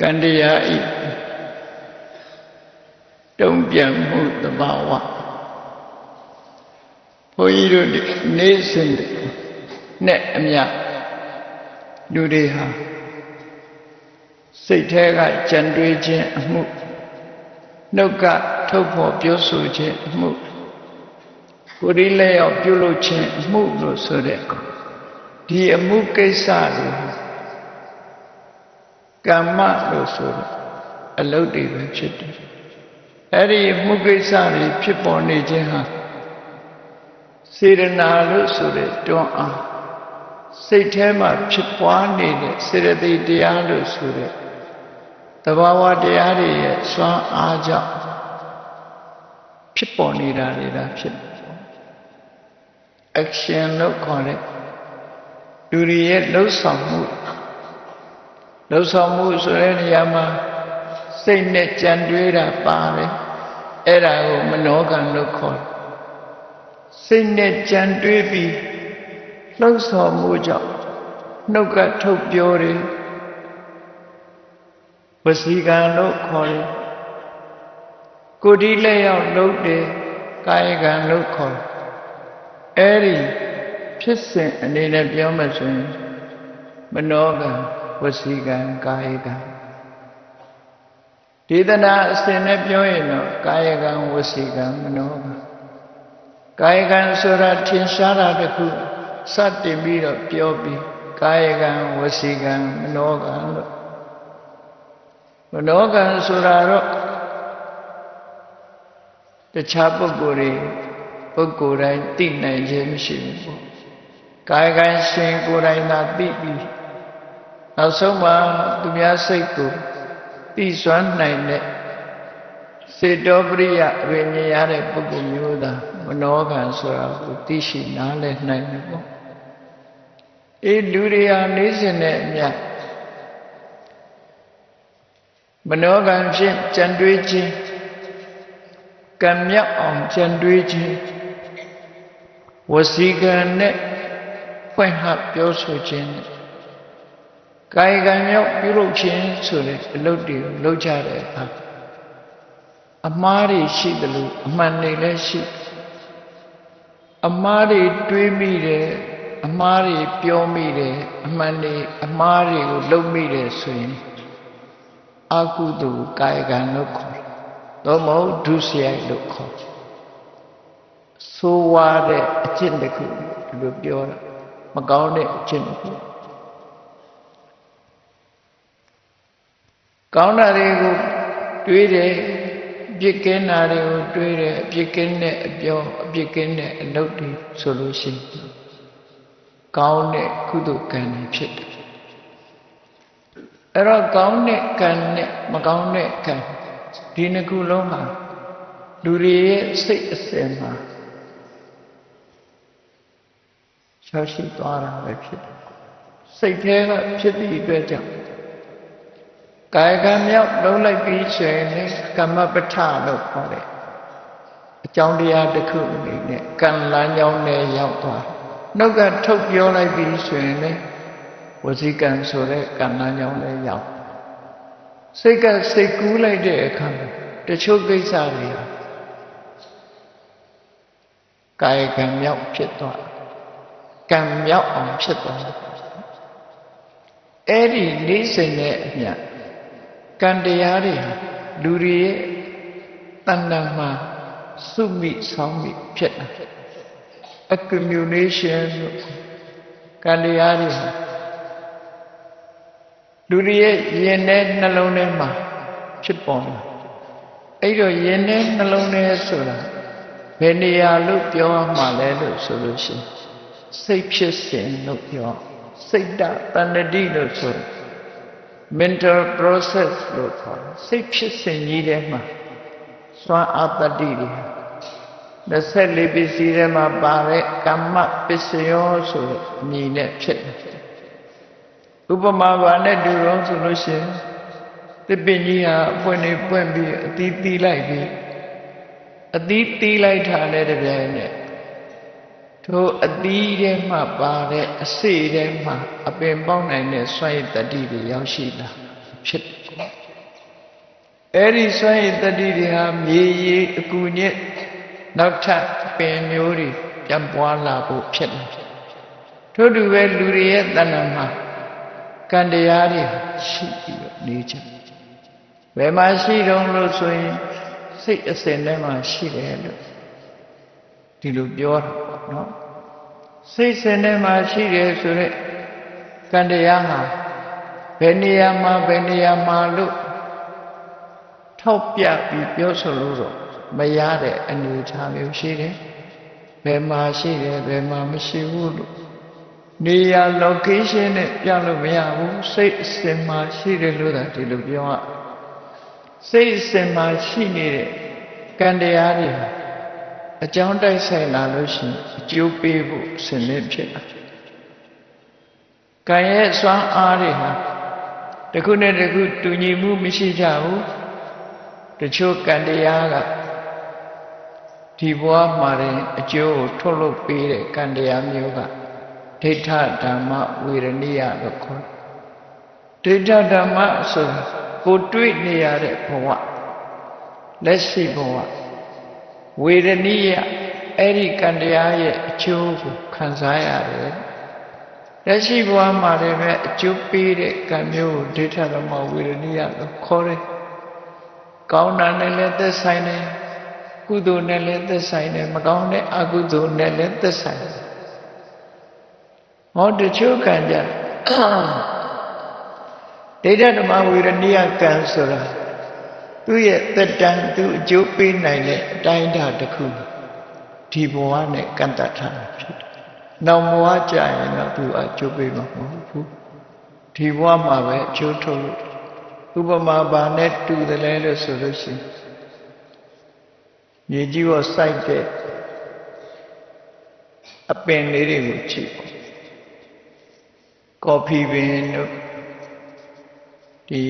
ကံတရားဤတုံ့ပြန်မှုသဘာဝဘုန်းကြီးတို့ဒီနေ့စဉ်နဲ့အမြလူတွေဟာစိတ်แท้ကကြံတွေးခြင်းအမှုနှုတ်ကထုတ်ဖော်ပြောဆိုခြင်းအမှုကိုယ်ဒီလက်ရောက်ပြုလုပ်ခြင်းအမှုလို့ဆိုတဲ့ဒီအမှုကိစ္စတွေဟာ ကမ္မလို့ဆိုတဲ့အလုပ်တွေပဲဖြစ်တယ်အဲ့ဒီမှုကိစ္စတွေဖြစ်ပေါ်နေခြင်းဟာစေရနာလို့ဆိုတဲ့တွန်းအားစိတ်ထဲမှာဖြစ်ပွားနေတဲ့စေရတိတရားလို့ဆိုတဲ့သဘာဝတရားတွေရဲ့စွမ်းအားကြောင့်ဖြစ်ပေါ်နေတာတွေဒါဖြစ်တယ် action လို့ခေါ်တဲ့လူတွေရဲ့လှုပ်ဆောင်မှု လှုပ်ဆောင်မှုဆိုတဲ့နေရာမှာစိတ်နဲ့ကြံတွေးတာပါတယ်အဲ့ဒါကိုမနောကံလို့ခေါ်တယ်စိတ်နဲ့ကြံတွေးပြီးလှုပ်ဆောင်မှုကြောင့်နှုတ်ကထုတ်ပြောတယ်ဝစီကံလို့ခေါ်တယ်ကိုယ်ဒီလက်ရောက်လှုပ်တယ်ကာယကံလို့ခေါ်တယ်အဲ့ဒီဖြစ်စဉ်အနေနဲ့ပြောမှဆိုရင်မနောကံ ဝစီကံကာယကံဒေသနာအစဉ်နဲ့ပြောရင်တော့ကာယကံဝစီကံမနောကံကာယကံဆိုတာထင်ရှားတာတစ်ခုစတင်ပြီးတော့ပြောပြီးကာယကံဝစီကံမနောကံလို့မနောကံဆိုတာတော့တခြားပုဂ္ဂိုလ်တွေပုဂ္ဂိုလ်တိုင်းသိနိုင်ခြင်းမရှိဘူးပေါ့ကာယကံရှင်ကိုယ်တိုင်သာသိပြီး နောက်ဆုံးမှာသူများစိတ်ကိုသိစွမ်းနိုင်တဲ့စေတောပရိယဝိညာဉ်ရတဲ့ပုဂ္ဂိုလ်မျိုးသာမနောကံဆိုတာကိုသိရှိနားလည်နိုင်တယ်ပေါ့အေးလူတွေဟာနေစဉ်နဲ့အမြတ်မနောကံဖြင့်ကြံတွေးခြင်းကံမြောက်အောင်ကြံတွေးခြင်းဝစီကံနဲ့ဖွင့်ဟပြောဆိုခြင်းနဲ့ ကာယကံမြောက်ပြုလုပ်ခြင်းဆိုတဲ့အလုပ်တွေကိုလုပ်ကြတဲ့အခါအမားတွေရှိတယ်လို့အမှန်တွေလည်းရှိအမားတွေတွေးမိတယ်အမားတွေပြောမိတယ်အမှန်တွေအမားတွေကိုလုပ်မိတယ်ဆိုရင်အာကုသိုလ်ကာယကံလို့ခေါ်တယ်။သို့မဟုတ်ဒုစရိုက်လို့ခေါ်တယ်။ဆိုးဝါးတဲ့အကျင့်တစ်ခုဒီလိုပြောတာမကောင်းတဲ့အကျင့်တစ်ခု ကောင်းတာတွေကိုတွေးတယ်ပြစ်ကင်းတာတွေကိုတွေးတယ်အပြစ်ကင်းတဲ့အပြောအပြစ်ကင်းတဲ့အလုပ်တွေဆိုလို့ရှိရင်ကောင်းတဲ့ကုသိုလ်ကံတွေဖြစ်တယ်အဲ့တော့ကောင်းတဲ့ကံနဲ့မကောင်းတဲ့ကံဒီနှစ်ခုလုံးဟာလူတွေရဲ့စိတ်အစဉ်မှာရှောက်ရှိသွားတာပဲဖြစ်တယ်စိတ်ထဲကဖြစ်သည့်အတွက်ကြောင့် ကာယကံမြောက်လုံးလိုက်ပြီးဆိုရင်လေကမ္မပဋ္ဌလို့ခေါ်တယ်အကြောင်းတရားတစ်ခုအနေနဲ့ကံလမ်းကြောင်းနဲ့ရောက်သွားနှုတ်ကထုတ်ပြောလိုက်ပြီးဆိုရင်လေဝစီကံဆိုတဲ့ကံလမ်းကြောင်းနဲ့ရောက်စိတ်ကစိတ်ကူးလိုက်တဲ့အခါတချို့ကိစ္စတွေဟာကာယကံမြောက်ဖြစ်သွားကံမြောက်အောင်ဖြစ်သွားအဲ့ဒီလေးစိမ်နဲ့အမြတ် ကံတရားတွေဟာလူတွေရဲ့တဏ္ဍာမှာစုမိဆောင်းမိဖြစ်တာ accumulation လို့ကံတရားတွေဟာလူတွေရဲ့ရင်ထဲနှလုံးထဲမှာဖြစ်ပေါ်လာအဲ့တော့ရင်ထဲနှလုံးထဲဆိုတာဘယ်နေရာလို့ပြောရမှာလဲလို့ဆိုလို့ရှိရင်စိတ်ဖြစ်စဉ်လို့ပြောစိတ်တတဏ္ဍတိလို့ဆိုတယ် mental process လို့ခေါ်တယ်စိတ်ဖြစ်စဉ်ကြီးထဲမှာစွမ်းအတ္တတိတွေ24ပစ္စည်းထဲမှာပါတဲ့ကမ္မပစ္စယောဆိုတဲ့အမည်နဲ့ဖြစ်တယ်ဥပမာပါနဲ့တူတော့ဆိုလို့ရှိရင်သစ်ပင်ကြီးဟာအပွင့်နေပွင့်ပြီးအသီးသီးလိုက်ပြီးအသီးသီးလိုက်တာလည်းတပြိုင်နက် ထိုအသီးထဲမှာပါတဲ့အစေထဲမှာအပင်ပေါက်နိုင်တဲ့စွမ်းရည်တတိတွေရောက်ရှိလာဖြစ်တယ်အဲ့ဒီစွမ်းရည်တတိတွေဟာမြေရည်အကူညက်နောက်ထပ်ပင်မျိုးတွေပြန်ပွားလာဖို့ဖြစ်တယ်ထို့တူပဲလူတွေရဲ့တဏ္ဍာမှာကံတရားတွေရှိပြီးတော့နေကြဘယ်မှာရှိတုံးလို့ဆိုရင်စိတ်အစဉ်ထဲမှာရှိတယ်လို့ ဒီလိုပြောတာပေါ့နော်စိတ်စဉ်ထဲမှာရှိတယ်ဆိုတော့ကံတရားဟာဘယ်နေရာမှာဘယ်နေရာမှာလို့ထောက်ပြပြီးပြောဆိုလို့တော့မရတဲ့အနေအထားမျိုးရှိတယ်ဘယ်မှာရှိတယ်ဘယ်မှာမရှိဘူးလို့နေရာ location နဲ့ပြလို့မရဘူးစိတ်အစဉ်မှာရှိတယ်လို့သာဒီလိုပြောရစိတ်အစဉ်မှာရှိနေတဲ့ကံတရားတွေဟာ အကြောင်းတိုက်ဆိုင်လာလို့ရှိရင်အကျိုးပေးဖို့အစဉ်နဲ့ဖြစ်တာကံရဲ့စွမ်းအားတွေဟာတစ်ခုနဲ့တစ်ခုတူညီမှုမရှိကြဘူးတချို့ကံတရားကဒီဘဝမှာရင်အကျိုးကိုထုတ်လုပ်ပေးတဲ့ကံတရားမျိုးကဒိဋ္ဌဓမ္မဝေရဏိယလို့ခေါ်တယ်ဒိဋ္ဌဓမ္မဆိုတာကိုတွေ့နေရတဲ့ဘဝလက်ရှိဘဝ ဝေရဏိယအဲ့ဒီကံတရားရဲ့အကျိုးကိုခံစားရတယ်လက်ရှိဘဝမှာလည်းပဲအကျိုးပေးတဲ့ကံမျိုးကိုဒိဋ္ဌဓမ္မဝေရဏိယလို့ခေါ်တယ်ကောင်းတာနဲ့လည်းသက်ဆိုင်တယ်ကုသိုလ်နဲ့လည်းသက်ဆိုင်တယ်မကောင်းတဲ့အကုသိုလ်နဲ့လည်းသက်ဆိုင်တယ်ဟောတချို့ကံကြဒိဋ္ဌဓမ္မဝေရဏိယကံဆိုတာ သူ့ရဲ့သက်တမ်းသူအကျိုးပေးနိုင်တဲ့အတိုင်းအတာတစ်ခုဒီဘဝနဲ့ကန့်တတ်ထားတာဖြစ်တယ်။နောက်ဘဝကြာရင်တော့သူအကျိုးပေးမှာမဟုတ်ဘူး။ဒီဘဝမှာပဲအကျိုးထုတ်လို့ဥပမာဘာနဲ့တူတယ်လဲလို့ဆိုလို့ရှိရင်မြေကြီးကိုစိုက်တဲ့အပင်လေးတွေကိုကြည့်ပေါ့ကော်ဖီပင်တို့ ဒီ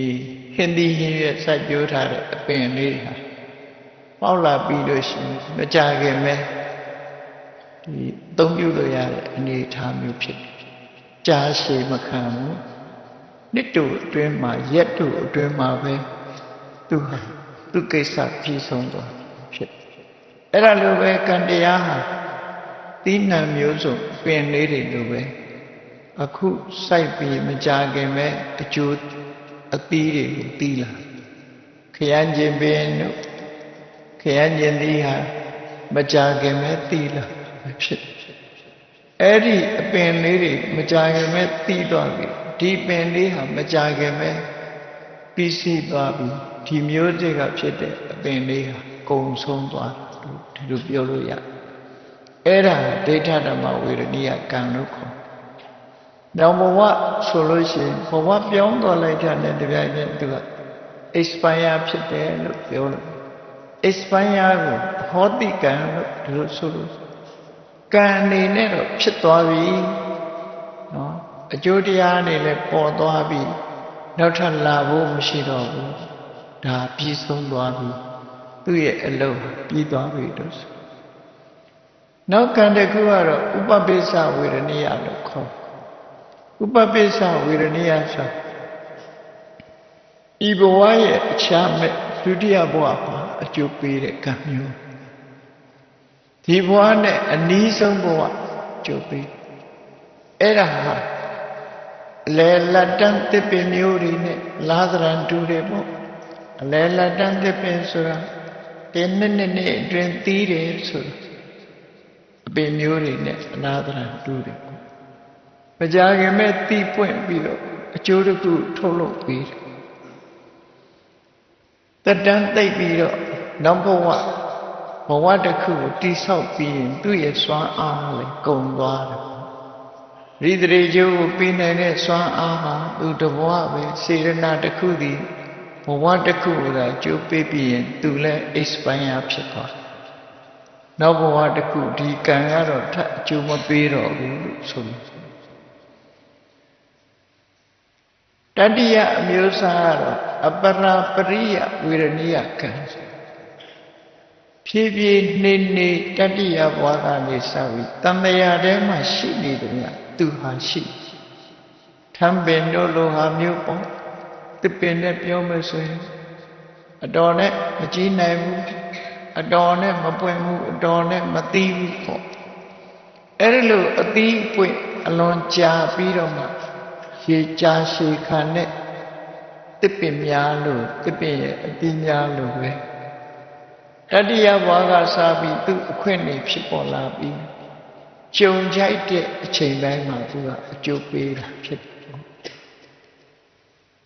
ဟင်းသီးဟင်းရွက်စိုက်ပျိုးထားတဲ့အပင်လေးတွေဟာပေါက်လာပြီးလို့ရှိရင်မကြခင်ပဲဒီအသုံးပြုလို့ရတဲ့အနေအထားမျိုးဖြစ်တယ်။ကြားရှည်မခံဘူး။နှစ်တို့အတွင်းမှာရက်တို့အတွင်းမှာပဲသူဟာသူကိစ္စပြည့်စုံသွားဖြစ်တယ်။အဲ့ဒါလိုပဲကံတရားဟာသီးနှံမျိုးစုံပင်လေးတွေလိုပဲအခုစိုက်ပြီးမကြခင်ပဲအကျိုး အသီးတွေကိုတီးလာခရမ်းကျင်ပင်တို့ခရမ်းကျင်သီးဟာမကြခင်ပဲတီးလာဖြစ်အဲ့ဒီအပင်လေးတွေမကြခင်ပဲတီးသွားပြီဒီပင်လေးဟာမကြခင်ပဲပြီးစီးသွားပြီဒီမျိုးစိတ်ကဖြစ်တဲ့အပင်လေးဟာကုံဆုံးသွားဒီလိုပြောလို့ရအဲ့ဒါဒိဋ္ဌဓမ္မဝေရဏိယကံလို့ခေါ် နောင်ဘဝဆိုလို့ရှိရင်ဘဝပြောင်းသွားလိုက်တာနဲ့တပြိုင်တည်းသူက expire ဖြစ်တယ်လို့ပြောလို့ expire ကိုဟောတိကံလို့ဒီလိုဆိုလို့ကံအနေနဲ့တော့ဖြစ်သွားပြီနော်အကျိုးတရားအနေနဲ့ပေါ်သွားပြီနောက်ထပ်လာဖို့မရှိတော့ဘူးဒါပြီးဆုံးသွားပြီသူ့ရဲ့အလုံးပြီးသွားပြီလို့ဆိုနောက်ကံတစ်ခုကတော့ဥပပိစ္ဆဝေရဏိယလို့ခေါ် ဥပပိစ္ဆဝေရဏိယဆိုဤဘဝရဲ့အခြားမဲ့ဒုတိယဘဝမှာအကျိုးပေးတဲ့ကံမျိုးဒီဘဝနဲ့အနည်းဆုံးဘဝကျိုးပေးအဲ့ဒါဟာအလဲလက်တန်းတစ်ပင်မျိုးတွေနဲ့လာသရံတူတယ်ပေါ့အလဲလက်တန်းတစ်ပင်ဆိုတာတင်းနှစ်နှစ်နှစ်အတွင်းသီးတယ်ဆိုတာအပင်မျိုးတွေနဲ့လာသရံတူတယ် မကြခင်မဲ့တီးပွင့်ပြီးတော့အကျိုးတစ်ခုထုတ်လုပ်ပြီးတက်တန်းသိပ်ပြီးတော့နောက်ဘဝဘဝတစ်ခုကိုတိဆောက်ပြီးရင်သူ့ရဲ့စွမ်းအားလည်းကုန်သွားတယ်ရိတရေကျိုးကိုပြီးနိုင်တဲ့စွမ်းအားဟာသူတဘဝပဲစေရနာတစ်ခုတည်းဘဝတစ်ခုကိုသာကျိုးပေးပြီးရင်သူလည်း expire ဖြစ်သွားနောက်ဘဝတစ်ခုဒီကံကတော့ထအကျိုးမပေးတော့ဘူးလို့ဆိုလို့ တတိယအမျိုးအစားကတော့အပရာပရိယဝေရဏိယကံဖြည်းဖြည်းနှိမ့်နေတတိယဘဝကနေစပြီးတန်မြာထဲမှာရှိနေတယ်ကသူဟာရှိထံပင်တို့လိုဟာမျိုးပေါ့တစ်ပင်နဲ့ပြောမယ်ဆိုရင်အတော်နဲ့မကြည့်နိုင်ဘူးအတော်နဲ့မပွင့်ဘူးအတော်နဲ့မသိဘူးပေါ့အဲ့ဒီလိုအသီးအပွင့်အလွန်ကြာပြီးတော့မှ ရေကြာရှည်ခံတဲ့တစ်ပင်များလို့တစ်ပင်ရဲ့အသီးများလို့ပဲတတိယဘဝကစပြီးသူ့အခွင့်အရေးဖြစ်ပေါ်လာပြီးကြုံကြိုက်တဲ့အချိန်တိုင်းမှာသူကအကျိုးပေးတာဖြစ်တယ်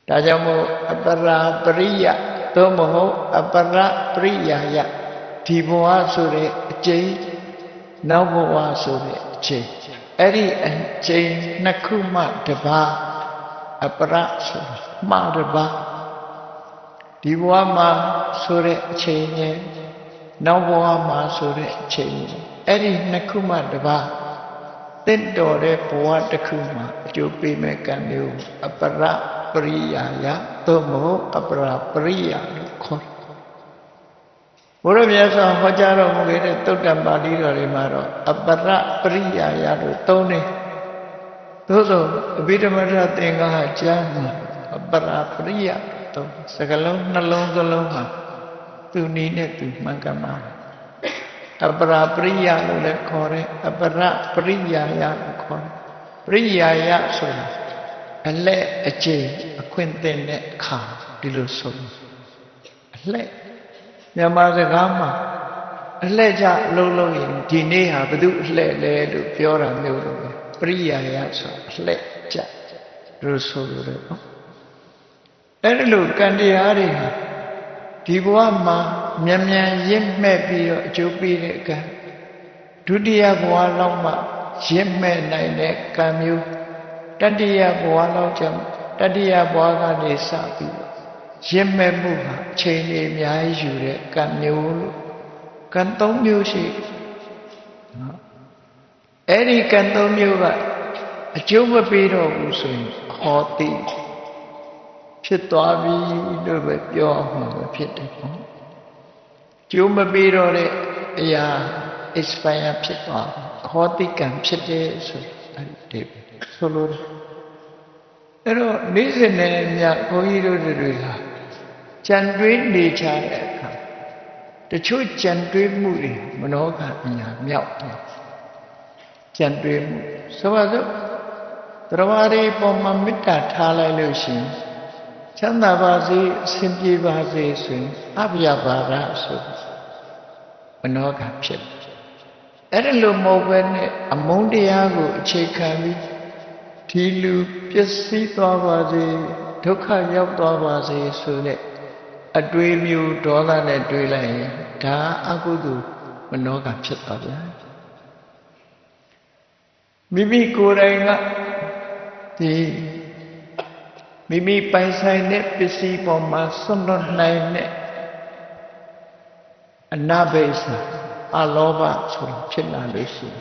ဒါကြောင့်မို့အပရာပရိယသို့မဟုတ်အပရပရိယာယဒီဘဝဆိုတဲ့အကျိန်နောက်ဘဝဆိုတဲ့အချိန်အဲ့ဒီအချိန်နှစ်ခုမှတပါး အပရဆိုတာမှတပါးဒီဘဝမှာဆိုတဲ့အချိန်နဲ့နောက်ဘဝမှာဆိုတဲ့အချိန်အဲ့ဒီနှစ်ခုမှတပါးတင့်တော်တဲ့ဘဝတစ်ခုမှာအကျိုးပေးမဲ့ကံမျိုးအပရပရိယာယသို့မဟုတ်အပရပရိယာလို့ခေါ်တယ်ဘုရားမြတ်စွာဟောကြားတော်မူခဲ့တဲ့သုတ္တန်ပါဠိတော်တွေမှာတော့အပရပရိယာယလို့သုံးတယ် သို့သောအဘိဓမ္မထသင်္ကဟကြားမှာအပရပရိယသုံးစကလုံးနှလုံးစလုံးမှာသူနီးနဲ့သူမှန်ကန်ပါအပရပရိယလို့လည်းခေါ်တယ်အပရပရိယာယလို့ခေါ်တယ်ပရိယာယဆိုတာအလက်အကျိန်အခွင့်သင်တဲ့အခါဒီလိုဆိုအလက်မြန်မာစကားမှာအလှည့်ကြအလုံးလုံးရင်ဒီနေ့ဟာဘု து အလှည့်လဲလို့ပြောတာမျိုးလိုပဲ ပရိယာယဆိုအလှည့်ကြလို့ဆိုလို့ရတယ်နော်အဲ့ဒီလိုကံတရားတွေဟာဒီဘဝမှာမြန်မြန်ရင့်မဲ့ပြီးတော့အကျိုးပေးတဲ့ကံဒုတိယဘဝလောက်မှရင့်မဲ့နိုင်တဲ့ကံမျိုးတတိယဘဝလောက်ကျတတိယဘဝကနေစပြီးရင့်မဲ့မှုဟာအချိန်ကြီးအများကြီးယူတဲ့ကံမျိုးလို့ကံ၃မျိုးရှိနော် အဲ့ဒီကံ၃မျိုးကအကျိုးမပေးတော့ဘူးဆိုရင်ဟောတိဖြစ်သွားပြီလို့ပဲပြောမှာပဲဖြစ်တယ်ပေါ့ကျိုးမပေးတော့တဲ့အရာ expire ဖြစ်သွားခေါ်တိကံဖြစ်တယ်ဆိုအဲ့ဒီဆိုလို့အဲ့တော့နေ့စဉ်နဲ့မြတ်ဘုန်းကြီးတို့တွေကကြံတွေးနေကြတဲ့အခါတချို့ကြံတွေးမှုတွေမနောကအညာမြောက်တယ် ကြံတွေးမှုဆိုပါစို့တရားတွေပေါ်မှာမေတ္တာထားလိုက်လို့ရှိရင်ချမ်းသာပါစေအဆင်ပြေပါစေဆိုရင်အဘယဘာရဆိုမနောကဖြစ်အဲ့ဒါလိုမဟုတ်ပဲနဲ့အမုန်းတရားကိုအခြေခံပြီးဒီလူပျက်စီးသွားပါစေဒုက္ခရောက်သွားပါစေဆိုတဲ့အတွေးမျိုးဒေါသနဲ့တွေးလိုက်ရင်ဒါအကုသိုလ်မနောကဖြစ်သွားဗျာ မိမိကိုယ်တိုင်ကဒီမိမိပိုင်ဆိုင်တဲ့ပစ္စည်းပေါ်မှာဆွတ်လွတ်နိုင်တဲ့အနာဘိဆာအလောဘဆိုတာဖြစ်လာလို့ရှိရင်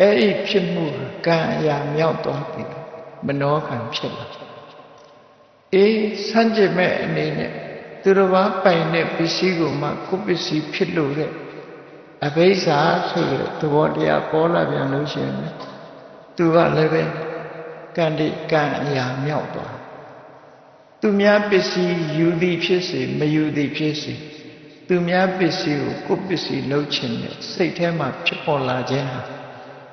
အဲ့ဒီဖြစ်မှုကံအရာမြောက်သွားပြီမနောကံဖြစ်လာအေးစัจจิမဲ့အနေနဲ့သူတော်ဘာပိုင်တဲ့ပစ္စည်းကိုမှကိုယ်ပစ္စည်းဖြစ်လို့တဲ့ အဘိဇ္ဇာဆိုတဲ့သဘောတရားပေါ်လာပြန်လို့ရှိရင်သူကလည်းပဲကံတိကံအရာမြောက်သွားသူများပစ္စည်းယူသည်ဖြစ်စေမယူသည်ဖြစ်စေသူများပစ္စည်းကိုကိုယ်ပစ္စည်းလှုပ်ချင်တဲ့စိတ်ထဲမှာဖြစ်ပေါ်လာခြင်းဟာ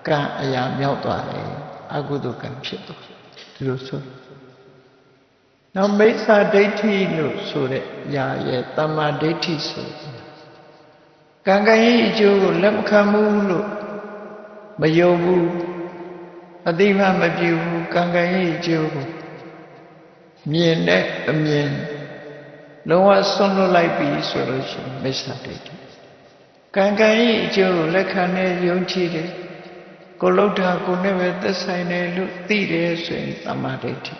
ကံအရာမြောက်သွားတယ်အကုသိုလ်ကံဖြစ်သွားဒီလိုဆိုနောက်မိစ္ဆာဒိဋ္ဌိလို့ဆိုတဲ့ຢာရဲ့တမ္မာဒိဋ္ဌိဆို ကံကံရဲ့အကျိုးကိုလက်မခံဘူးလို့မယုံဘူးအတိမမပြုဘူးကံကံရဲ့အကျိုးကိုမြင်တဲ့အမြင်လုံးဝဆွန့်လွတ်လိုက်ပြီဆိုလို့ရှိရင်မိစ္ဆာဒိဋ္ဌိကံကံရဲ့အကျိုးကိုလက်ခံနဲ့ယုံကြည်တယ်ကိုလှုပ်တာကိုနဲ့ပဲသက်ဆိုင်တယ်လို့သိတယ်ဆိုရင်တမ္မာဒိဋ္ဌိ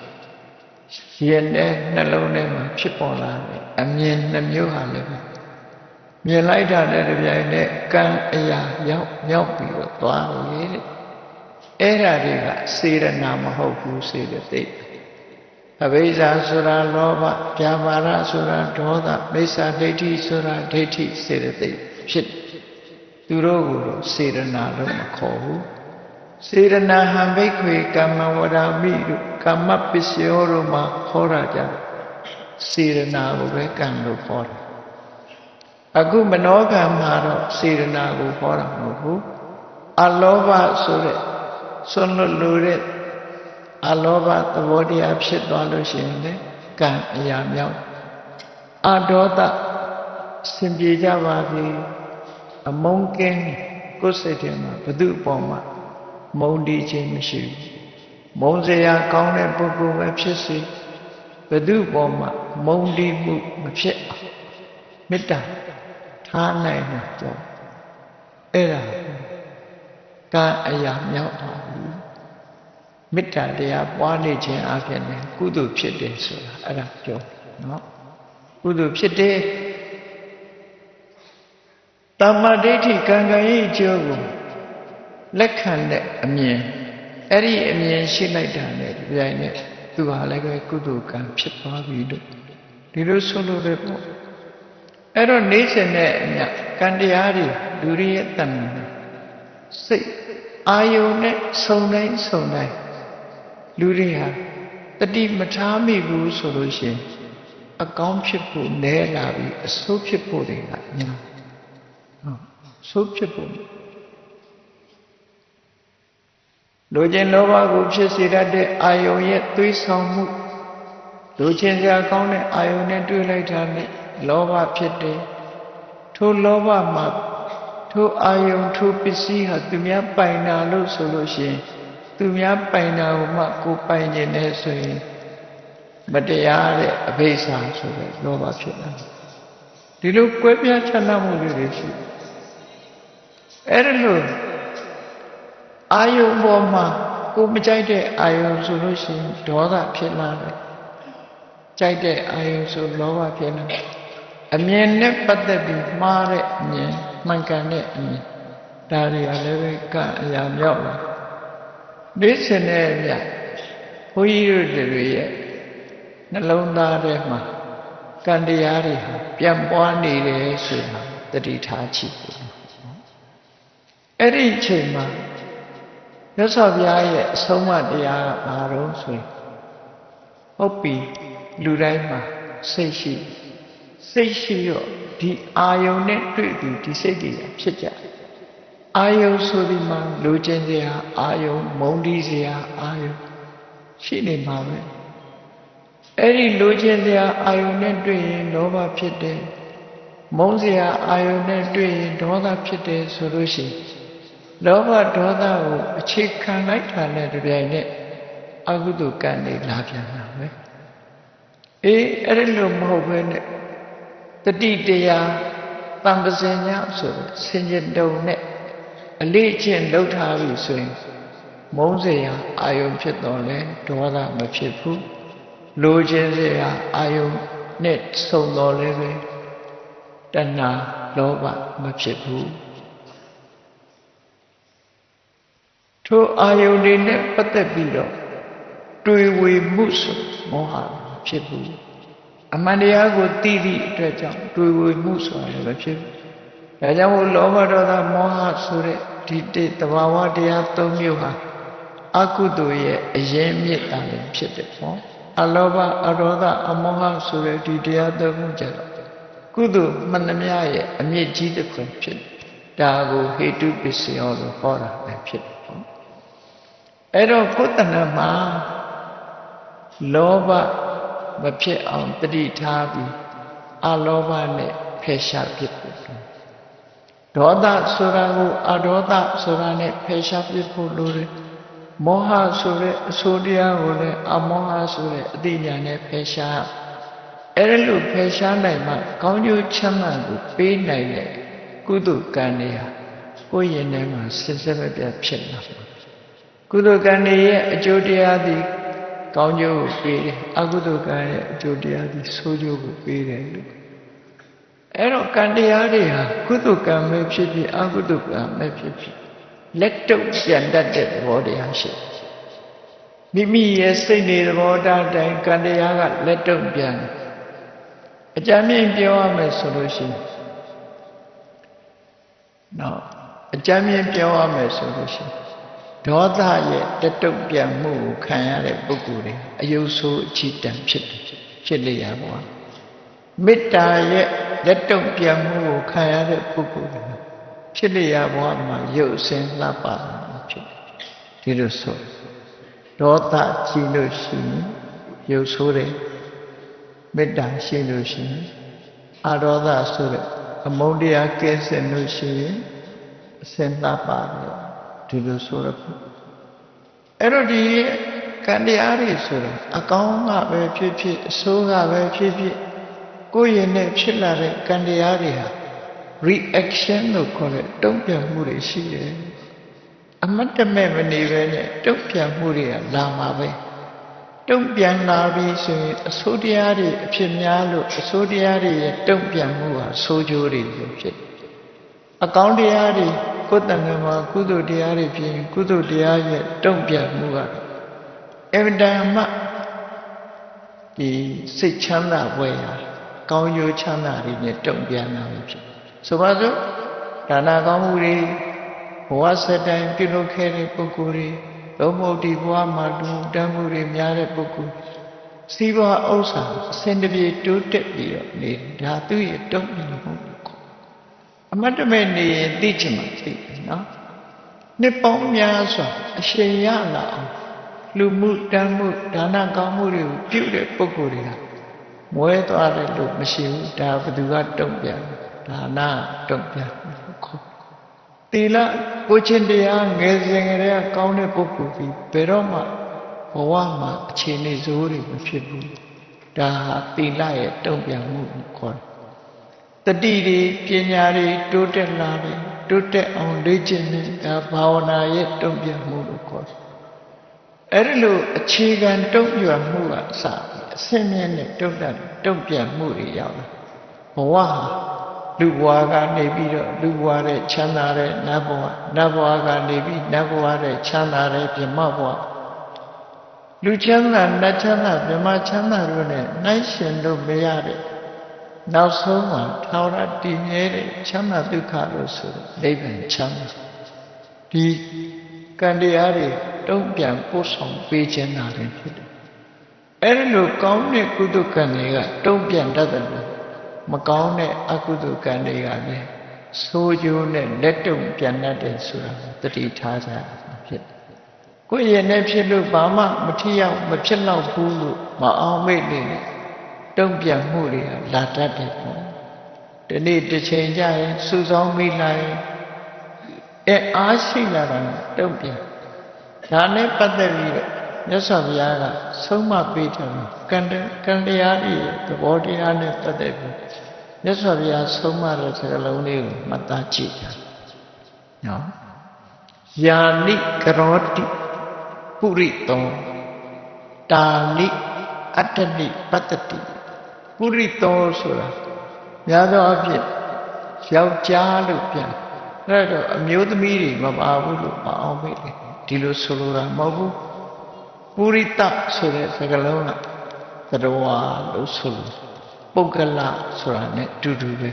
ရင်နဲ့နှလုံးထဲမှာဖြစ်ပေါ်လာတယ်အမြင်နှမျိုးဟာလည်း မြင်လိုက်တာနဲ့တပြိုင်နက်ကံအရာရောက်ရောက်ပြီးတော့သွားပြီတဲ့အဲ့ဓာတွေကစေရနာမဟုတ်ဘူးစေတသိက်အဘိဇ္ဇာဆိုတာလောဘပြာပါဒဆိုတာဒေါသမိစ္ဆာဒိဋ္ဌိဆိုတာဒိဋ္ဌိစေတသိက်ဖြစ်သူတို့ကိုတော့စေရနာလို့မခေါ်ဘူးစေရနာဟံဘိက္ခွေကမ္မဝရမိတို့ကကမ္မပစ္စယောတို့မှာခေါ်တာကြစေရနာကိုပဲကံလို့ခေါ်တယ် အခုမနောကံမှာတော့စေရနာကိုခေါ်တာမဟုတ်ဘူးအလောဘဆိုတဲ့ဆွလွတ်လို့တဲ့အလောဘသဘောတရားဖြစ်သွားလို့ရှိရင်လေကံအရာမြောက်အဒေါသစင်ပြေကြပါစေအမုန်းကင်းကိုယ်စိတ်ထဲမှာဘု து အပေါ်မှာမုန်းတီးခြင်းမရှိဘူးမုန်းစရာကောင်းတဲ့ပုဂ္ဂိုလ်ပဲဖြစ်စေဘု து အပေါ်မှာမုန်းတီးမှုမဖြစ်အောင်မေတ္တာ ထားနိုင်မှာကြောင့်အဲ့ဒါကံအရာမြောက်ပါဘူးမေတ္တာတရားပွားနေခြင်းအပြင်လည်းကုသိုလ်ဖြစ်တယ်ဆိုတာအဲ့ဒါပြောနော်ကုသိုလ်ဖြစ်တယ်တမ္မာဒိဋ္ဌိကံကံရဲ့အကျိုးကိုလက်ခံတဲ့အမြင်အဲ့ဒီအမြင်ရှိလိုက်တာနဲ့ဒီပြိုင်နဲ့သူဟာလည်းပဲကုသိုလ်ကံဖြစ်သွားပြီလို့ဒီလိုဆိုလို့ပဲပေါ့ အဲ့တော့နေစဉ်နဲ့အမြကံတရားတွေလူတွေရဲ့တဏ္ဍာစိတ်အာယုန်နဲ့ဆုံတိုင်းဆုံတိုင်းလူတွေဟာတတိမထားမိဘူးဆိုလို့ရှိရင်အကောင်းဖြစ်ဖို့နည်းလာပြီးအဆိုးဖြစ်ဖို့တွေကညာဟုတ်ဆိုးဖြစ်ဖို့လူချင်းလောဘကိုဖြစ်စေတတ်တဲ့အာယုန်ရဲ့သွေးဆောင်မှုလူချင်းစရာကောင်းတဲ့အာယုန်နဲ့တွေ့လိုက်တာနဲ့ လောဘဖြစ်တယ်ထိုလောဘမှာထိုအာယုန်ထိုပစ္စည်းဟာသူများပိုင်တာလို့ဆိုလို့ရှိရင်သူများပိုင်တာကိုမှကိုယ်ပိုင်နေတယ်ဆိုရင်မတရားတဲ့အဘိဓါဆိုတဲ့လောဘဖြစ်လာဒီလိုကွဲပြားခြားနားမှုတွေရှိအဲ့ဒါလို့အာယုံပေါ်မှာကိုမကြိုက်တဲ့အာယုံဆိုလို့ရှိရင်ဒေါသဖြစ်လာတယ်ကြိုက်တဲ့အာယုံဆိုလောဘဖြစ်လာ အမြင်နဲ့ပတ်သက်ပြီးမှားတဲ့အမြင်မှန်ကန်တဲ့အမြင်ဒါတွေကလည်းပဲကအရာမြောက်လာဒီစင်နဲ့မြတ်ဘုန်းကြီးတို့တွေရဲ့နှလုံးသားထဲမှာကံတရားတွေဟာပြန်ပွားနေတယ်ဆိုတာတတိထားချိတယ်အဲ့ဒီအချိန်မှာမြတ်စွာဘုရားရဲ့အဆုံးအမတရားကဘာတော့ဆိုရင်ဟုတ်ပြီလူတိုင်းမှာစိတ်ရှိ စိတ်ရှိရောဒီအာယုန်နဲ့တွေ့ပြီးဒီစိတ်တွေဖြစ်ကြအာယုန်ဆိုဒီမှာလူချင်းစရာအာယုန်မုန်းတီးစရာအာယုန်ရှိနေမှာပဲအဲ့ဒီလူချင်းစရာအာယုန်နဲ့တွေ့ရင်လောဘဖြစ်တယ်မုန်းစရာအာယုန်နဲ့တွေ့ရင်ဒေါသဖြစ်တယ်ဆိုလို့ရှိရင်လောဘဒေါသကိုအခြေခံလိုက်တာနဲ့တပြိုင်နက်အကုသိုလ်ကံတွေလာပြန်တာပဲအေးအဲ့ဒီလိုမဟုတ်ဘဲနဲ့ တတိတရားတံပစင်ညဆိုတော့ဆင်ញတုံနဲ့အလေးကျင့်လှုပ်ထားပြီဆိုရင်မုန်းစရာအာယုံဖြစ်တော့လဲဒေါသမဖြစ်ဘူးလိုချင်စရာအာယုံနဲ့ဆုံတော်လဲပဲတဏှာလောဘမဖြစ်ဘူးထိုအာယုန်တွေနဲ့ပတ်သက်ပြီးတော့တွေ့ဝေမှုဆိုမောဟဖြစ်ဘူး အမှန်တရားကိုသိသည့်အတွက်ကြောင့်တွေ့ဝေမှုဆိုတာလည်းမဖြစ်ဘူးဒါကြောင့်မို့လောဘဒေါသမောဟဆိုတဲ့ဒီတတဘာဝတရား၃မျိုးဟာအကုသိုလ်ရဲ့အရင်မြစ်တာလည်းဖြစ်တယ်ပေါ့အလောဘအဒေါသအမောဟဆိုတဲ့ဒီတရား၃ခုကြတော့ကုသိုလ်မှန်သမျှရဲ့အမြင့်ကြီးတစ်ခုဖြစ်ဒါကိုဟေတုပစ္စယောလို့ဟောတာလည်းဖြစ်တယ်အဲ့တော့ကိုယ်တဏ္ဍမှာလောဘ မဖြစ်အောင်တတိထားပြီးအလောဘနဲ့ဖယ်ရှားဖြစ်ဖို့ဒေါသဆိုတာကိုအဒေါသဆိုတာနဲ့ဖယ်ရှားဖြစ်ဖို့လိုတယ်မောဟဆိုတဲ့အဆိုးတရားကိုလည်းအမောဟဆိုတဲ့အသိဉာဏ်နဲ့ဖယ်ရှားအဲ့ဒါလို့ဖယ်ရှားနိုင်မှကောင်းကျိုးချမ်းသာကိုပေးနိုင်တဲ့ကုသကံတွေဟာကိုယ့်ရင်ထဲမှာစင်စစ်မပြတ်ဖြစ်လာတယ်ကုသိုလ်ကံတွေရဲ့အကျိုးတရားသည် ကောင်းကျိုးကိုပေးတယ်အကုသိုလ်ကံရဲ့အကျိုးတရားသည်ဆိုးကျိုးကိုပေးတယ်လို့အဲ့တော့ကံတရားတွေဟာကုသိုလ်ကံပဲဖြစ်ဖြစ်အကုသိုလ်ကံပဲဖြစ်ဖြစ်လက်တုပ်ပြန်တတ်တဲ့သဘောတရားရှိမိမိရဲ့စိတ်နေသဘောတရားတိုင်းကံတရားကလက်တုပ်ပြန်အကြမ်းမြင့်ပြောရမယ်ဆိုလို့ရှိရင်နော်အကြမ်းမြင့်ပြောရမယ်ဆိုလို့ရှိရင် ဒေါသရဲ့တတုတ်ပြန်မှုကိုခံရတဲ့ပုဂ္ဂိုလ်တွေအယုတ်ဆိုးအချီတံဖြစ်တယ်ဖြစ်လျက်ပါမေတ္တာရဲ့လက်တုံ့ပြန်မှုကိုခံရတဲ့ပုဂ္ဂိုလ်တွေဖြစ်လျက်ဘဝမှာရုပ်ဆင်းလှပတာဖြစ်တယ်ဒီလိုဆိုဒေါသကြီးလို့ရှိရင်ရုပ်ဆိုးတယ်မေတ္တာရှိလို့ရှိရင်အာရောဓဆိုတဲ့အမုန်းတရားကဲစင်လို့ရှိရင်အစင်လှပါတယ် ဒီလိုဆိုရဖို့အဲ့တော့ဒီကံတရားတွေဆိုတာအကောင်းကပဲဖြစ်ဖြစ်အဆိုးကပဲဖြစ်ဖြစ်ကိုယ့်ရင်နဲ့ဖြစ်လာတဲ့ကံတရားတွေဟာ reaction လို့ခေါ်တဲ့တုံ့ပြန်မှုတွေရှိတယ်အမတ်တမဲ့မနေပဲနဲ့တုံ့ပြန်မှုတွေကလာမှာပဲတုံ့ပြန်လာပြီဆိုရင်အဆိုးတရားတွေအဖြစ်များလို့အဆိုးတရားတွေရဲ့တုံ့ပြန်မှုဟာဆိုးကျိုးတွေလို့ဖြစ်တယ်အကောင်းတရားတွေ ကိုယ်တန်ခါမှာကုသိုလ်တရားတွေဖြစ်ရင်ကုသိုလ်တရားရဲ့တုံ့ပြန်မှုကအဗဒံမဒီစိတ်ချမ်းသာပွဲဟာကောင်းရိုးချမ်းသာတွေနဲ့တုံ့ပြန်လာပြီဖြစ်ဆိုပါစို့ဒါနာကောင်းမှုတွေဘဝစတိုင်းပြုလုပ်ခဲ့တဲ့ပုဂ္ဂိုလ်တွေလုံးမဟုတ်ဒီဘဝမှာလူတန်းမှုတွေများတဲ့ပုဂ္ဂိုလ်စီးပွားဥစ္စာအစင်တပြေတိုးတက်ပြီးတော့နေဒါသူ့ရဲ့တုံ့ပြန်မှုကိုခေါ် အမတ်တမဲ့နေရင်သိချင်မှသိတယ်နော်နှစ်ပေါင်းများစွာအရှင်ရလာအောင်လူမှုတန်းမှုဒါနကောင်းမှုတွေကိုပြုတဲ့ပုဂ္ဂိုလ်တွေကမွဲသွားတယ်လို့မရှိဘူးဒါဘယ်သူကတုံ့ပြန်ဒါနတုံ့ပြန်ခေါ်သီလကိုချင်းတရားငယ်စဉ်ကတည်းကကောင်းတဲ့ပုဂ္ဂိုလ်ဒီဘယ်တော့မှဘဝမှာအခြေအနေဆိုးတွေမဖြစ်ဘူးဒါဟာသီလရဲ့တုံ့ပြန်မှုကိုခေါ်တယ် တတိတွေပညာတွေတိုးတက်လာတယ်တိုးတက်အောင်လေ့ကျင့်တဲ့ဒါဘာဝနာရဲ့တုံ့ပြန်မှုလို့ခေါ်တယ်အဲ့ဒီလိုအခြေခံတုံ့ပြန်မှုကအစအစင်းမြင့်နဲ့တုံ့တက်တုံ့ပြန်မှုတွေရောက်လာဘဝဟာလူဘဝကနေပြီးတော့လူဘဝတဲ့ချမ်းသာတဲ့နတ်ဘဝနတ်ဘဝကနေပြီးနတ်ဘဝတဲ့ချမ်းသာတဲ့ပြမဘဝလူချမ်းသာနတ်ချမ်းသာပြမချမ်းသာတို့နဲ့နှိုင်းရှင်လို့မရတဲ့ နောက်ဆုံးမှာထာဝရတည်မြဲတဲ့ချမ်းသာဒုက္ခလို့ဆိုတဲ့နိဗ္ဗာန်ချမ်းသာဒီကံတရားတွေတုံ့ပြန်ပို့ဆောင်ပေးခြင်းတာလည်းဖြစ်တယ်အဲ့ဒီလိုကောင်းတဲ့ကုသကံတွေကတုံ့ပြန်တတ်တယ်လို့မကောင်းတဲ့အကုသိုလ်ကံတွေကလည်းဆိုးကျိုးနဲ့လက်တုံပြန်တတ်တယ်ဆိုတာတတိထားကြဖြစ်တယ်။ကိုယ့်ရဲ့နဲ့ဖြစ်လို့ဘာမှမထီရောက်မဖြစ်တော့ဘူးလို့မအောင်မိတ်နေနဲ့ တုံပြန်မှုတွေကလာတတ်တယ်ပေါ့။ဒီနေ့တစ်ချိန်ကျရင်စူဆောင်းမိလိုက်အဲအားရှိလာတာတုံပြန်ဒါနဲ့ပတ်သက်ပြီးတော့မြတ်စွာဘုရားကဆုံးမပေးတယ်ကံကံတရားတွေသဘောတရားနဲ့ပတ်သက်ပြီးမြတ်စွာဘုရားဆုံးမတဲ့စကားလုံးလေးကိုမှတ်သားကြည့်ကြနော်ယာနိကရောတိပုရိတောတာလိအတ္တနိပတ္တတိ ပုရိတောဆိုတာများသောအားဖြင့်ယောက်ျားလို့ပြန်အဲ့တော့အမျိုးသမီးတွေမပါဘူးလို့မအောင်မေ့လေဒီလိုဆိုလိုတာမဟုတ်ဘူးပုရိတဆိုတဲ့စကားလုံးကသတ္တဝါလို့ဆိုလို့ပုဂ္ဂလဆိုတာ ਨੇ တူတူပဲ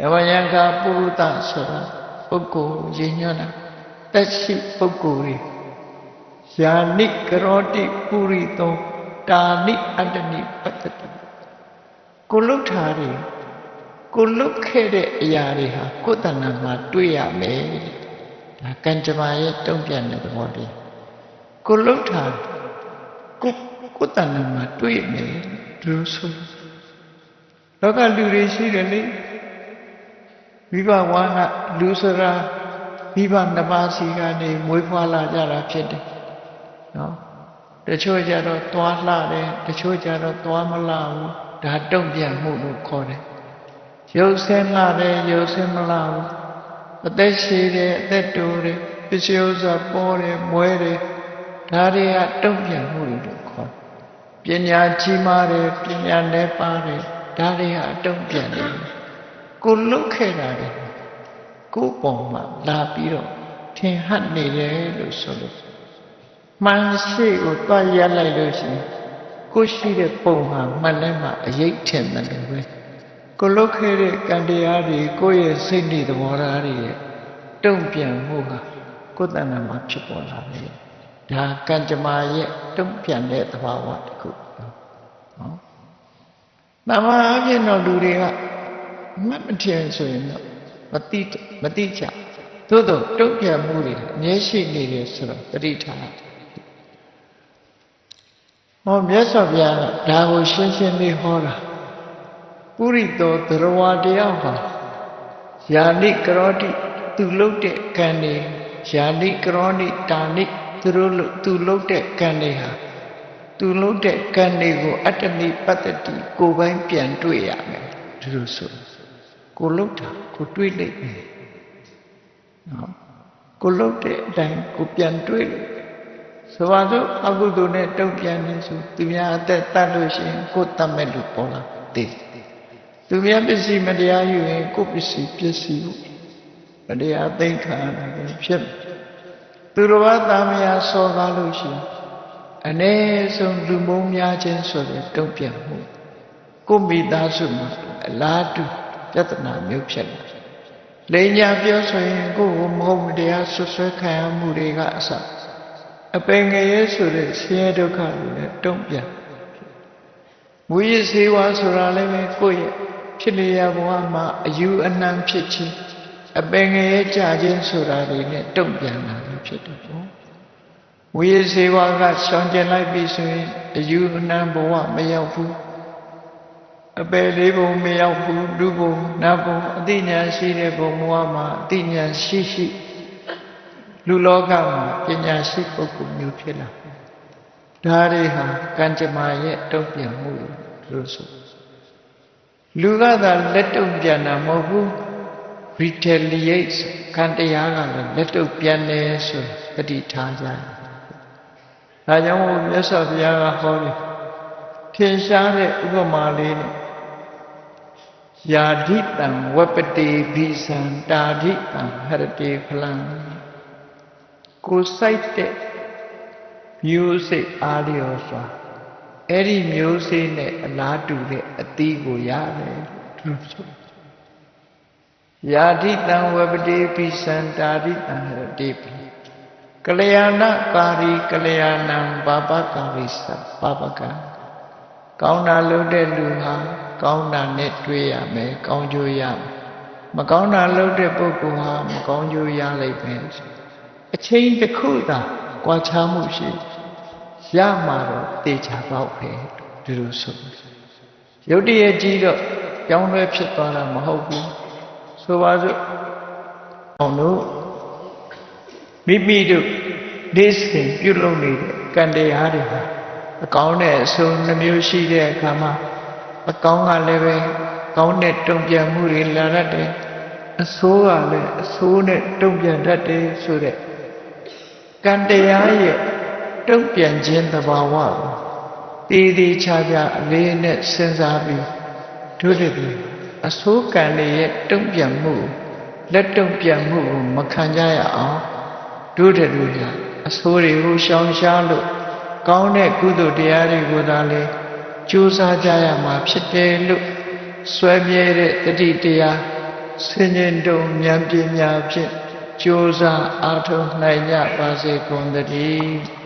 ယဝယံကပုရုတဆိုတာပုဂ္ဂိုလ်ရည်ညွှန်းတာတက်ရှိပုဂ္ဂိုလ်တွေယာနိကရောတိပုရိသောတာနိအတ္တနိပတ္တတိ ကိုလုထားတွေကိုလုခဲ့တဲ့အရာတွေဟာကိုယ်တဏ္ဍာမှာတွေ့ရမယ်ဒါကံကြမ္မာရဲ့တုံ့ပြန်တဲ့သဘောတည်းကိုလုထားကိုကိုယ်တဏ္ဍာမှာတွေ့မယ်သူဆိုလောကလူတွေရှိတယ်လေမိဘဝါကလူစရာမိဘနှစ်ပါးစီကနေမွေးဖွားလာကြတာဖြစ်တယ်နော်တချို့ကြတော့သွားလှတယ်တချို့ကြတော့သွားမလှဘူး ဒါတုံ့ပြန်မှုလို့ခေါ်တယ်ရုပ်ဆင်းလှတယ်ရုပ်ဆင်းမလှဘူးအသက်ရှည်တယ်အသက်တိုးတယ်ပစ္စည်းဥစ္စာပေါ်တယ်မွဲတယ်ဒါတွေကတုံ့ပြန်မှုလို့ခေါ်တယ်ပညာကြီးမားတယ်ပညာနဲ့ပါတယ်ဒါတွေဟာတုံ့ပြန်တယ်ကိုလုတ်ခဲ့တာလေကိုယ်ပေါ်မှာလာပြီးတော့ထင်ဟပ်နေတယ်လို့ဆိုလို့မှန်ရှိကိုတွားရလိုက်လို့ရှိရင် ကိုရှိတဲ့ပုံဟာမှန်လဲမှအရေးထင်တယ်ပဲကိုလုတ်ခဲ့တဲ့ကံတရားတွေကိုယ့်ရဲ့စိတ်နေသဘောထားတွေရဲ့တုံ့ပြန်မှုကကိုယ်တဏ္ဍာမှာဖြစ်ပေါ်လာတယ်ဒါကံကြမ္မာရဲ့တုံ့ပြန်တဲ့သဘာဝတစ်ခုနော်တမန်အပြင်တော့လူတွေကမတ်မထင်ဆိုရင်တော့မတိမတိချသို့တော့တုံ့ပြန်မှုတွေအမြဲရှိနေတယ်ဆိုတော့တတိထား ဟောမြတ်စွာဘုရားကဒါကိုရှင်းရှင်းလေးဟောတာပုရိသောသရဝတယောက်ဟာယာနိကရောတိသူလုတ်တဲ့ကံတွေယာနိကရောနိတာနိသူတို့လုသူလုတ်တဲ့ကံတွေဟာသူလုတ်တဲ့ကံတွေကိုအတ္တနိပတ္တတိကိုယ်ပိုင်ပြန်တွေ့ရမယ်ဒီလိုဆိုကိုလုတ်တာကိုတွေ့လိမ့်မယ်နော်ကိုလုတ်တဲ့အတိုင်းကိုပြန်တွေ့လို့ ဆိုပါစို့အကုသိုလ်နဲ့တုံ့ပြန်နေဆိုသူများအသက်တတ်လို့ရှိရင်ကိုယ်တတ်မဲ့လို့ပေါ်လာတည်သူများပစ္စည်းမတရားယူရင်ကိုယ်ပစ္စည်းပစ္စည်းဘူးမတရားသိမ်းခံရတယ်ဖြစ်မယ်သူတော်ဘာသာမယာစော်ကားလို့ရှိရင်အ ਨੇ ဆုံးလူမုန်းများခြင်းဆိုတဲ့တုံ့ပြန်မှုကိုယ်မိသားစုမှာအလားတူပြဿနာမျိုးဖြစ်လာတယ်လိန်ညာပြောဆိုရင်ကိုယ်ကိုမဟုတ်မတရားဆွဆွဲခံရမှုတွေကအစ အပင်ငရဲဆိုတဲ့ဆင်းရဲဒုက္ခတွေနဲ့တုံ့ပြန်မူရည်စေဝါဆိုတာလည်းပဲကိုယ့်ရဲ့ဖြစ်လျက်ဘဝမှာအယူအနှံဖြစ်ခြင်းအပင်ငရဲကြခြင်းဆိုတာတွေနဲ့တုံ့ပြန်လာလို့ဖြစ်တယ်ပေါ့ဝိရစေဝါကရှောင်ကျင်လိုက်ပြီဆိုရင်အယူအနှံဘဝမရောက်ဘူးအပယ်လေးဘုံမရောက်ဘူးဒုဘုံနတ်ဘုံအတိညာရှိတဲ့ဘုံဘဝမှာအတိညာရှိရှိ လူလောကမှာပညာရှိပုဂ္ဂိုလ်မျိုးဖြစ်လာတယ်ဒါတွေဟာကံကြမ္မာရဲ့တုံ့ပြန်မှုလို့ဆိုလူကသာလက်တုံ့ပြန်တာမဟုတ်ဘူး retaliate ခံတရားကလည်းလက်တုပ်ပြန်တယ်ဆိုတတိထားကြတယ်။ဒါကြောင့်မို့မြတ်စွာဘုရားကဟောတယ်ထင်ရှားတဲ့ဥပမာလေးနဲ့ယာဓိတံဝပတိဘိဇံတာဓိတံဟရတိဖလံ ကိုယ်စိုက်တဲ့မျိုးစိတ်အားလျော်စွာအဲ့ဒီမျိုးစိတ်နဲ့အလားတူတဲ့အသီးကိုရတယ်သူဆိုယာတိတံဝပတိပိစံတာတိတံဟရတိပိကလျာဏကာရီကလျာဏံဘာပကာရိသဘာပကကောင်းတာလုပ်တဲ့လူဟာကောင်းတာနဲ့တွေ့ရမယ်ကောင်းကျိုးရမယ်မကောင်းတာလုပ်တဲ့ပုဂ္ဂိုလ်ဟာမကောင်းကျိုးရလိမ့်မယ် အချိန်တစ်ခုသာကြွားချမှုရှိရမှာတော့တေချာတော့ပဲဒီလိုဆိုရုတ်တရက်ကြီးတော့ကြောင်းလွဲဖြစ်သွားတာမဟုတ်ဘူးဆိုပါစို့အောင်တို့မိမိတို့နေ့စဉ်ပြုလုပ်နေတဲ့ကံတရားတွေဟာအကောင်းနဲ့အဆိုးနှမျိုးရှိတဲ့အခါမှာအကောင်းကလည်းပဲကောင်းတဲ့တုံ့ပြန်မှုတွေလာတတ်တယ်အဆိုးကလည်းအဆိုးနဲ့တုံ့ပြန်တတ်တယ်ဆိုတဲ့ ကံတရားရဲ့တုံ့ပြန်ခြင်းသဘာဝကိုတည်တည်ချာချာအလေးနဲ့စဉ်းစားပြီးတို့တွေအဆိုးကံတွေရဲ့တုံ့ပြန်မှုလက်တုံ့ပြန်မှုကိုမခံကြရအောင်တို့တဲ့လူတွေအဆိုးတွေကိုရှောင်ရှားလို့ကောင်းတဲ့ကုသိုလ်တရားတွေကိုသာလေကြိုးစားကြရမှာဖြစ်တယ်လို့ဆွဲမြဲတဲ့တတိတရားဆင်ញင်တုံဉာဏ်ပညာဖြင့် ကြိုးစားအားထုတ်နိုင်ကြပါစေကုန်သတည်း